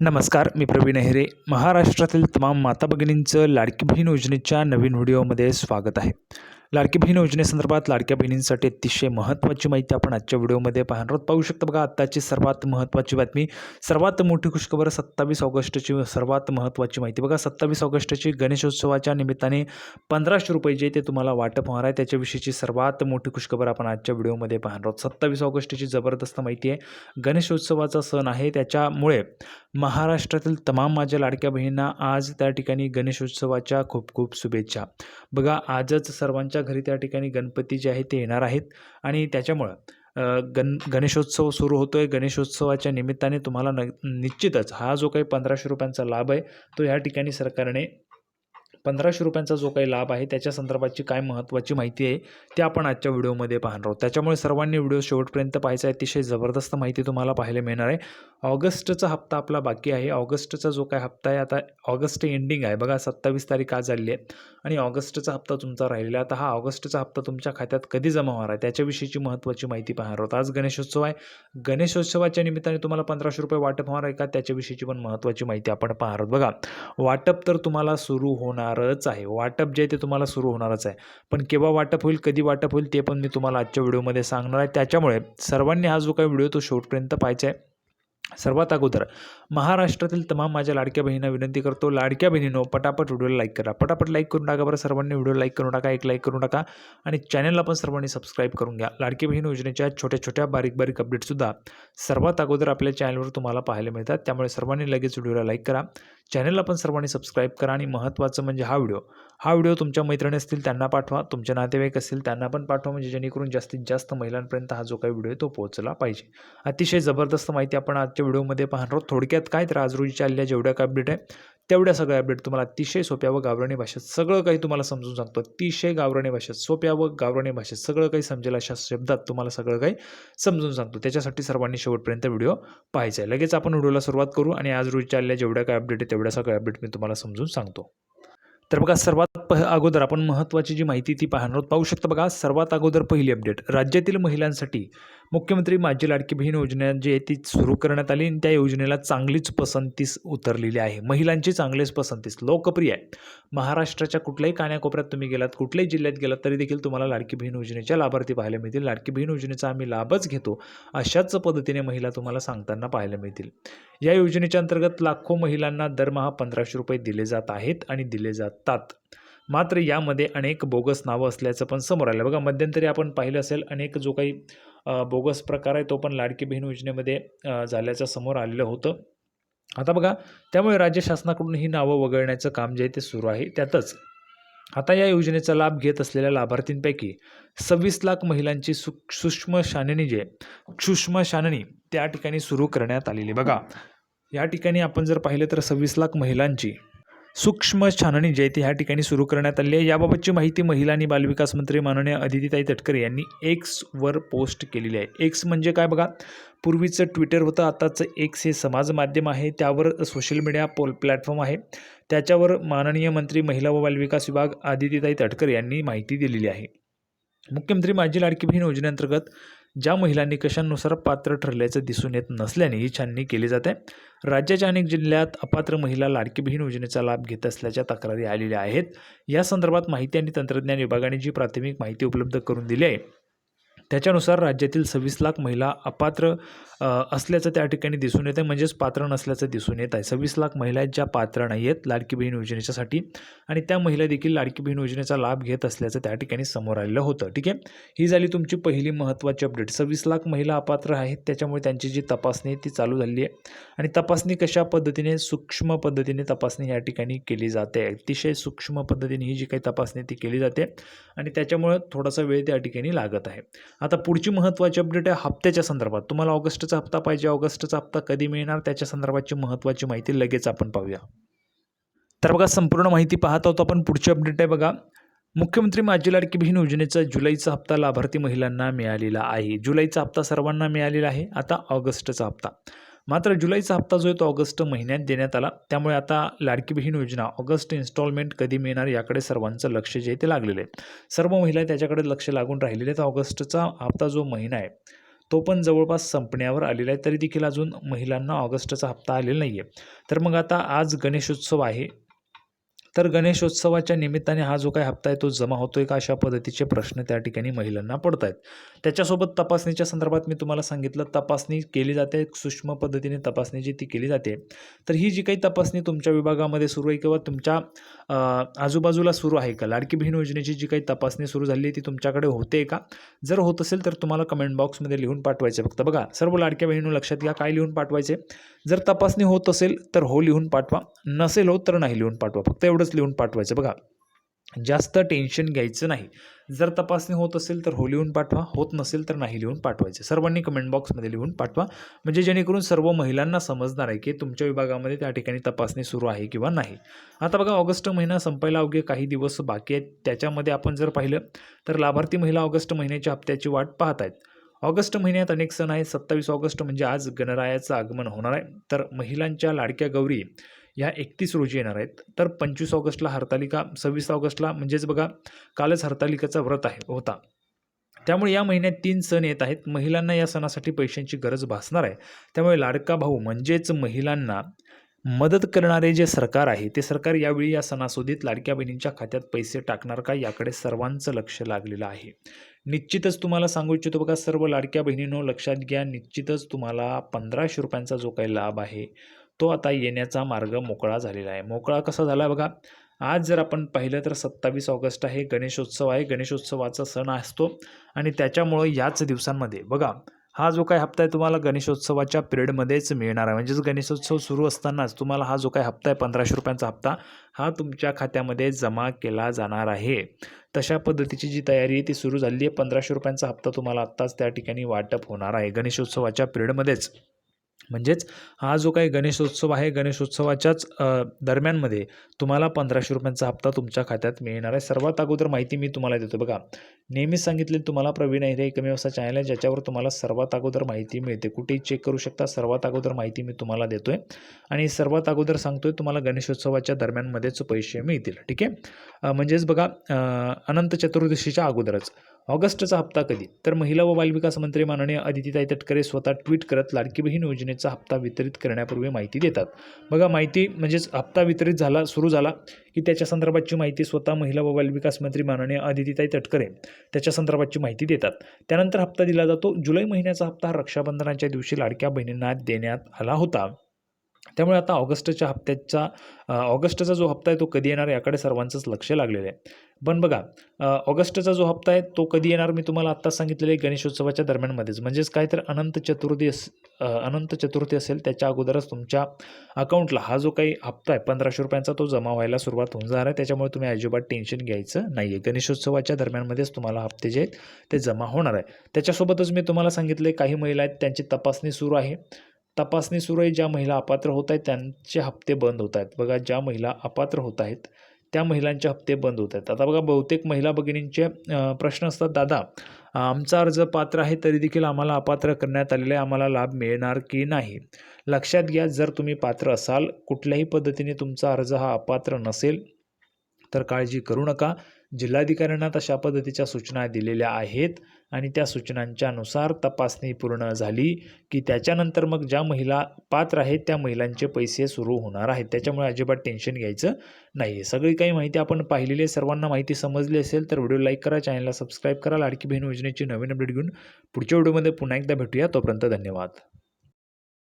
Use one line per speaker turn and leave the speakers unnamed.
नमस्कार मी प्रवीण अहिरे महाराष्ट्रातील तमाम माता भगिनींचं लाडकी बहीण योजनेच्या नवीन व्हिडिओमध्ये स्वागत आहे. लाडकी बहीण योजनेसंदर्भात लाडक्या बहिणींसाठी अतिशय महत्त्वाची माहिती आपण आजच्या व्हिडिओमध्ये पाहणार आहोत. पाहू शकता बघा आत्ताची सर्वात महत्त्वाची बातमी सर्वात मोठी खुशखबर सत्तावीस ऑगस्टची सर्वात महत्त्वाची माहिती. बघा सत्तावीस ऑगस्टची गणेशोत्सवाच्या निमित्ताने पंधराशे रुपये जे ते तुम्हाला वाटप होणार आहे त्याच्याविषयीची सर्वात मोठी खुशखबर आपण आजच्या व्हिडिओमध्ये पाहणार आहोत. सत्तावीस ऑगस्टची जबरदस्त माहिती आहे. गणेशोत्सवाचा सण आहे त्याच्यामुळे महाराष्ट्रातील तमाम माझ्या लाडक्या बहिणींना आज त्या ठिकाणी गणेशोत्सवाच्या खूप खूप शुभेच्छा. बघा आजच सर्वांच्या घरी त्या ठिकाणी गणपती जे आहे ते येणार आहेत आणि त्याच्यामुळं गण गणेशोत्सव सुरू होतो आहे गणेशोत्सवाच्या निमित्ताने तुम्हाला न निश्चितच हा जो काही पंधराशे रुपयांचा लाभ आहे तो ह्या ठिकाणी सरकारने पंधराशे रुपयांचा जो काही लाभ आहे त्याच्या संदर्भाची काय महत्त्वाची माहिती आहे ते आपण आजच्या व्हिडिओमध्ये पाहणार आहोत. त्याच्यामुळे सर्वांनी व्हिडिओ शेवटपर्यंत पाहायचा आहे. अतिशय जबरदस्त माहिती तुम्हाला पाहायला मिळणार आहे. ऑगस्टचा हप्ता आपला बाकी आहे. ऑगस्टचा जो काय हप्ता आहे आता ऑगस्ट एंडिंग आहे. बघा सत्तावीस तारीख आज झाली आहे. आणि ऑगस्टचा हप्ता तुमचा राहिलेला आता हा ऑगस्टचा हप्ता तुमच्या खात्यात कधी जमा होणार आहे? त्याच्याविषयीची महत्त्वाची माहिती पाहणार आहोत. आज गणेशोत्सव आहे. गणेशोत्सवाच्या निमित्ताने तुम्हाला पंधराशे रुपये वाटप होणार आहे का? त्याच्याविषयीची पण महत्त्वाची माहिती आपण पाहणार आहोत. बघा वाटप तर तुम्हाला सुरू होणारच आहे. वाटप जे आहे ते तुम्हाला सुरू होणारच आहे. पण केव्हा वाटप होईल कधी वाटप होईल ते पण मी तुम्हाला आजच्या व्हिडिओमध्ये सांगणार आहे. त्याच्यामुळे सर्वांनी हा जो काही व्हिडिओ तो शेवटपर्यंत पाहायचा आहे. सर्वात अगोदर महाराष्ट्रातील तमाम माझ्या लाडक्या बहिणींना विनंती करतो लाडक्या बहिणीनो पटापट व्हिडिओला लाईक करा. पटापट लाईक करून टाका बरं सर्वांनी व्हिडिओ लाईक करून टाका एक लाईक करून टाका आणि चॅनलला पण सर्वांनी सबस्क्राईब करून घ्या. लाडकी बहीण योजनेच्या छोट्या छोट्या बारीक बारीक अपडेटसुद्धा सर्वात अगोदर आपल्या चॅनलवर तुम्हाला पाहायला मिळतात. त्यामुळे सर्वांनी लगेच व्हिडिओला लाईक करा. चॅनलला पण सर्वांनी सबस्क्राईब करा आणि महत्त्वाचं म्हणजे हा व्हिडिओ. हा व्हिडिओ तुमच्या मैत्रिणी असतील त्यांना पाठवा तुमचे नातेवाईक असतील त्यांना पण पाठवा म्हणजे जेणेकरून जास्तीत जास्त महिलांपर्यंत हा जो काही व्हिडिओ आहे तो पोहोचला पाहिजे. अतिशय जबरदस्त माहिती आपण आजच्या व्हिडिओमध्ये पाहणार आहोत. थोडक्यात काय तर आज रोजीच्या चालल्या जेवढ्या काय अपडेट आहे तेवढ्या सगळ्या अपडेट तुम्हाला अतिशय सोप्या व गावराणी भाषेत सगळं काही तुम्हाला समजून सांगतो. अतिशय गावराणी भाषेत सोप्या व गावराणी भाषेत सगळं काही समजेल अशा शब्दात तुम्हाला सगळं काही समजून सांगतो. त्याच्यासाठी सर्वांनी शेवटपर्यंत व्हिडिओ पाहायचा आहे. लगेच आपण व्हिडिओला सुरुवात करू आणि आज रोजी आलेल्या जेवढ्या काय अपडेट आहे तेवढ्या सगळ्या अपडेट मी तुम्हाला समजून सांगतो. तर बघा सर्वात पह अगोदर आपण महत्त्वाची जी माहिती ती पाहणार आहोत. पाहू शकता बघा सर्वात अगोदर पहिली अपडेट राज्यातील महिलांसाठी मुख्यमंत्री माझी लाडकी बहीण योजना जी आहे ती सुरू करण्यात आली आणि त्या योजनेला चांगलीच पसंतीस उतरलेली आहे. महिलांची चांगलीच पसंतीस. लोकप्रिय आहे महाराष्ट्राच्या कुठल्याही कान्याकोपऱ्यात तुम्ही गेलात कुठल्याही जिल्ह्यात गेलात तरी देखील तुम्हाला लाडकी बहीण योजनेच्या लाभार्थी पाहायला मिळतील. लाडकी बहीण योजनेचा आम्ही लाभच घेतो अशाच पद्धतीने महिला तुम्हाला सांगताना पाहायला मिळतील. या योजनेच्या अंतर्गत लाखो महिलांना दरमहा पंधराशे रुपये दिले जात आहेत आणि दिले जातात. मात्र यामध्ये अनेक बोगस नावं असल्याचं पण समोर आलं बघा मध्यंतरी आपण पाहिलं असेल अनेक जो काही बोगस प्रकार आहे तो पण लाडकी बहीण योजनेमध्ये झाल्याचं समोर आलेलं होतं. आता बघा त्यामुळे राज्य शासनाकडून ही नावं वगळण्याचं काम जे आहे ते सुरू आहे त्यातच आता या योजनेचा लाभ घेत असलेल्या लाभार्थींपैकी सव्वीस लाख महिलांची सु सूक्ष्म शाननी जे सूक्ष्म शाननी त्या ठिकाणी सुरू करण्यात आलेली बघा या ठिकाणी आपण जर पाहिलं तर सव्वीस लाख महिलांची सूक्ष्म छाननी जी ह्या ठिकाणी सुरू करण्यात आली आहे. याबाबतची माहिती महिला आणि बालविकास मंत्री माननीय अदितीताई तटकरे यांनी एक्सवर पोस्ट केलेली आहे. एक्स म्हणजे काय बघा? पूर्वीचं ट्विटर होतं आताचं एक्स हे समाज माध्यम आहे. त्यावर सोशल मीडिया पोल प्लॅटफॉर्म आहे. त्याच्यावर माननीय मंत्री महिला व बालविकास विभाग आदितीताई तटकरे यांनी माहिती दिलेली आहे. मुख्यमंत्री माझी लाडकी बहीण योजनेअंतर्गत ज्या महिला निकषांनुसार पात्र ठरल्याचं दिसून येत नसल्याने ही छाननी केली जाते. राज्याच्या अनेक जिल्ह्यात अपात्र महिला लाडकी बहीण योजनेचा लाभ घेत असल्याच्या तक्रारी आलेल्या आहेत. या संदर्भात माहिती आणि तंत्रज्ञान विभागाने जी प्राथमिक माहिती उपलब्ध करून दिली आहे त्याच्यानुसार राज्यातील सव्वीस लाख महिला अपात्र असल्याचं त्या ठिकाणी दिसून येतं म्हणजेच पात्र नसल्याचं दिसून येत आहे. सव्वीस लाख महिला आहेत ज्या पात्र नाही आहेत लाडकी बहीण योजनेच्यासाठी. आणि त्या महिला देखील लाडकी बहीण योजनेचा लाभ घेत असल्याचं त्या ठिकाणी समोर आलेलं होतं. ठीक आहे? ही झाली तुमची पहिली महत्त्वाची अपडेट सव्वीस लाख महिला अपात्र आहेत. त्याच्यामुळे त्यांची जी तपासणी आहे ती चालू झाली आहे. आणि तपासणी कशा पद्धतीने सूक्ष्म पद्धतीने तपासणी या ठिकाणी केली जाते? अतिशय सूक्ष्म पद्धतीने ही जी काही तपासणी ती केली जाते. आणि त्याच्यामुळं थोडासा वेळ त्या ठिकाणी लागत आहे. आता पुढची महत्त्वाची अपडेट आहे हप्त्याच्या संदर्भात. तुम्हाला ऑगस्टचा हप्ता पाहिजे ऑगस्टचा हप्ता कधी मिळणार त्याच्या संदर्भाची महत्त्वाची माहिती लगेच आपण पाहूया. तर बघा संपूर्ण माहिती पाहत आहोत आपण. पुढची अपडेट आहे बघा. मुख्यमंत्री माझी लाडकी बहीण योजनेचा जुलैचा हप्ता लाभार्थी महिलांना मिळालेला आहे. जुलैचा हप्ता सर्वांना मिळालेला आहे. आता ऑगस्टचा हप्ता. मात्र जुलैचा हप्ता जो आहे तो ऑगस्ट महिन्यात देण्यात आला त्यामुळे आता लाडकी बहीण योजना ऑगस्ट इन्स्टॉलमेंट कधी मिळणार याकडे सर्वांचं लक्ष जे आहे ते लागलेलं आहे. सर्व महिला त्याच्याकडे लक्ष लागून राहिलेले आहेत. ऑगस्टचा हप्ता जो महिना आहे तो पण जवळपास संपण्यावर आलेला आहे. तरी देखील अजून महिलांना ऑगस्टचा हप्ता आलेला नाही आहे तर मग आता आज गणेशोत्सव आहे. तर गणेशोत्सवाच्या निमित्ताने हा जो काही हप्ता आहे तो जमा होतोय का अशा पद्धतीचे प्रश्न त्या ठिकाणी महिलांना पडत आहेत त्याच्यासोबत तपासणीच्या संदर्भात मी तुम्हाला सांगितलं तपासणी केली जाते सूक्ष्म पद्धतीने तपासणी जी ती केली जाते. तर ही जी काही तपासणी तुमच्या विभागामध्ये सुरू आहे किंवा तुमच्या आजूबाजूला सुरू आहे का? लाडकी बहीण योजनेची जी काही तपासणी सुरू झाली आहे ती तुमच्याकडे होते का? जर होत असेल तर तुम्हाला कमेंट बॉक्समध्ये लिहून पाठवायचे फक्त. बघा सर्व लाडक्या बहिणी लक्षात घ्या काय लिहून पाठवायचे. जर तपासणी होत असेल तर हो लिहून पाठवा. नसेल हो तर नाही लिहून पाठवा. फक्त एवढं एवढंच लिहून पाठवायचं. बघा जास्त टेन्शन घ्यायचं नाही. जर तपासणी होत असेल तर हो लिहून पाठवा होत नसेल तर नाही लिहून पाठवायचे. सर्वांनी कमेंट बॉक्समध्ये लिहून पाठवा. म्हणजे जेणेकरून सर्व महिलांना समजणार आहे की तुमच्या विभागामध्ये त्या ठिकाणी तपासणी सुरू आहे किंवा नाही. आता बघा ऑगस्ट महिना संपायला अवघे काही दिवस बाकी आहेत. त्याच्यामध्ये आपण जर पाहिलं तर लाभार्थी महिला ऑगस्ट महिन्याच्या हप्त्याची वाट पाहत आहेत ऑगस्ट महिन्यात अनेक सण आहेत. सत्तावीस ऑगस्ट म्हणजे आज गणरायाचं आगमन होणार आहे. तर महिलांच्या लाडक्या गौरी ह्या एकतीस रोजी येणार आहेत. तर पंचवीस ऑगस्टला हरतालिका सव्वीस ऑगस्टला म्हणजेच बघा कालच हरतालिकेचा व्रत आहे होता. त्यामुळे या महिन्यात तीन सण येत आहेत. महिलांना या सणासाठी पैशांची गरज भासणार आहे. त्यामुळे लाडका भाऊ म्हणजेच महिलांना मदत करणारे जे सरकार आहे ते सरकार यावेळी या सणासुदीत लाडक्या बहिणींच्या खात्यात पैसे टाकणार का याकडे सर्वांचं लक्ष लागलेलं आहे. निश्चितच तुम्हाला सांगू इच्छितो बघा सर्व लाडक्या बहिणींनो लक्षात घ्या निश्चितच तुम्हाला पंधराशे रुपयांचा जो काही लाभ आहे तो आता येण्याचा मार्ग मोकळा झालेला आहे. मोकळा कसा झाला बघा? आज जर आपण पाहिलं तर सत्तावीस ऑगस्ट आहे. गणेशोत्सव आहे. गणेशोत्सवाचा सण असतो आणि त्याच्यामुळं याच दिवसांमध्ये बघा हा जो काही हप्ता आहे तुम्हाला गणेशोत्सवाच्या पिरियडमध्येच मिळणार आहे. म्हणजेच गणेशोत्सव सुरू असतानाच तुम्हाला हा जो काही हप्ता आहे पंधराशे रुपयांचा हप्ता हा तुमच्या खात्यामध्ये जमा केला जाणार आहे. तशा पद्धतीची जी तयारी आहे ती सुरू झाली आहे. पंधराशे रुपयांचा हप्ता तुम्हाला आत्ताच त्या ठिकाणी वाटप होणार आहे. गणेशोत्सवाच्या पिरियडमध्येच. म्हणजेच हा जो काही गणेशोत्सव आहे गणेशोत्सवाच्याच दरम्यानमध्ये तुम्हाला पंधराशे रुपयांचा हप्ता तुमच्या खात्यात मिळणार आहे. सर्वात अगोदर माहिती मी तुम्हाला देतो बघा. नेहमीच सांगितले तुम्हाला प्रवीण आहे एकमेव असा चॅनल आहे ज्याच्यावर तुम्हाला सर्वात अगोदर माहिती मिळते. कुठेही चेक करू शकता सर्वात अगोदर माहिती मी तुम्हाला देतोय. आणि सर्वात अगोदर सांगतोय तुम्हाला गणेशोत्सवाच्या दरम्यानमध्येच पैसे मिळतील. ठीक आहे? म्हणजेच बघा अनंत चतुर्दशीच्या अगोदरच. ऑगस्टचा हप्ता कधी? तर महिला व बालविकास मंत्री माननीय अदितीताई तटकरे स्वतः ट्विट करत लाडकी बहीण योजनेचा हप्ता वितरित करण्यापूर्वी माहिती देतात. बघा माहिती म्हणजेच हप्ता वितरित झाला सुरू झाला की त्याच्या संदर्भातची माहिती स्वतः महिला व बालविकास मंत्री माननीय अदितीताई तटकरे त्याच्या संदर्भातची माहिती देतात. त्यानंतर हप्ता दिला जातो. जुलै महिन्याचा हप्ता रक्षाबंधनाच्या दिवशी लाडक्या बहिणींना देण्यात आला होता. त्यामुळे आता ऑगस्टच्या हप्त्याचा ऑगस्टचा जो हप्ता आहे तो कधी येणार याकडे सर्वांचंच लक्ष लागलेलं आहे. पण बघा ऑगस्टचा जो हप्ता आहे तो कधी येणार मी तुम्हाला आत्ताच सांगितलेले आहे गणेशोत्सवाच्या दरम्यानमध्येच म्हणजेच काय तर अनंत चतुर्थी अस अनंत चतुर्थी असेल त्याच्या अगोदरच तुमच्या अकाउंटला हा जो काही हप्ता आहे पंधराशे रुपयांचा तो जमा व्हायला सुरुवात होऊन जाणार आहे. त्याच्यामुळे तुम्ही अजिबात टेन्शन घ्यायचं नाही आहे गणेशोत्सवाच्या दरम्यानमध्येच तुम्हाला हप्ते जे आहेत ते जमा होणार आहे. त्याच्यासोबतच मी तुम्हाला सांगितलं आहे काही महिला आहेत त्यांची तपासणी सुरू आहे. तपासणी सुरू आहे. ज्या महिला अपात्र होत आहेत त्यांचे हप्ते बंद होत आहेत. बघा ज्या महिला अपात्र होत आहेत त्या महिलांचे हप्ते बंद होत आहेत. आता बघा बहुतेक महिला भगिनींचे प्रश्न असतात दादा आमचा अर्ज पात्र आहे तरी देखील आम्हाला अपात्र करण्यात आलेले आहे. आम्हाला लाभ मिळणार की नाही? लक्षात घ्या जर तुम्ही पात्र असाल कुठल्याही पद्धतीने तुमचा अर्ज हा अपात्र नसेल तर काळजी करू नका. जिल्हाधिकाऱ्यांना तशा पद्धतीच्या सूचना दिलेल्या आहेत आणि त्या सूचनांच्यानुसार तपासणी पूर्ण झाली की त्याच्यानंतर मग ज्या महिला पात्र आहेत त्या महिलांचे पैसे सुरू होणार आहेत. त्याच्यामुळे अजिबात टेन्शन घ्यायचं नाही आहे सगळी काही माहिती आपण पाहिलेली आहे. सर्वांना माहिती समजली असेल तर व्हिडिओ लाईक करा चॅनलला सबस्क्राईब करा. लाडकी बहीण योजनेची नवीन अपडेट घेऊन पुढच्या व्हिडिओमध्ये पुन्हा एकदा भेटूया. तोपर्यंत धन्यवाद.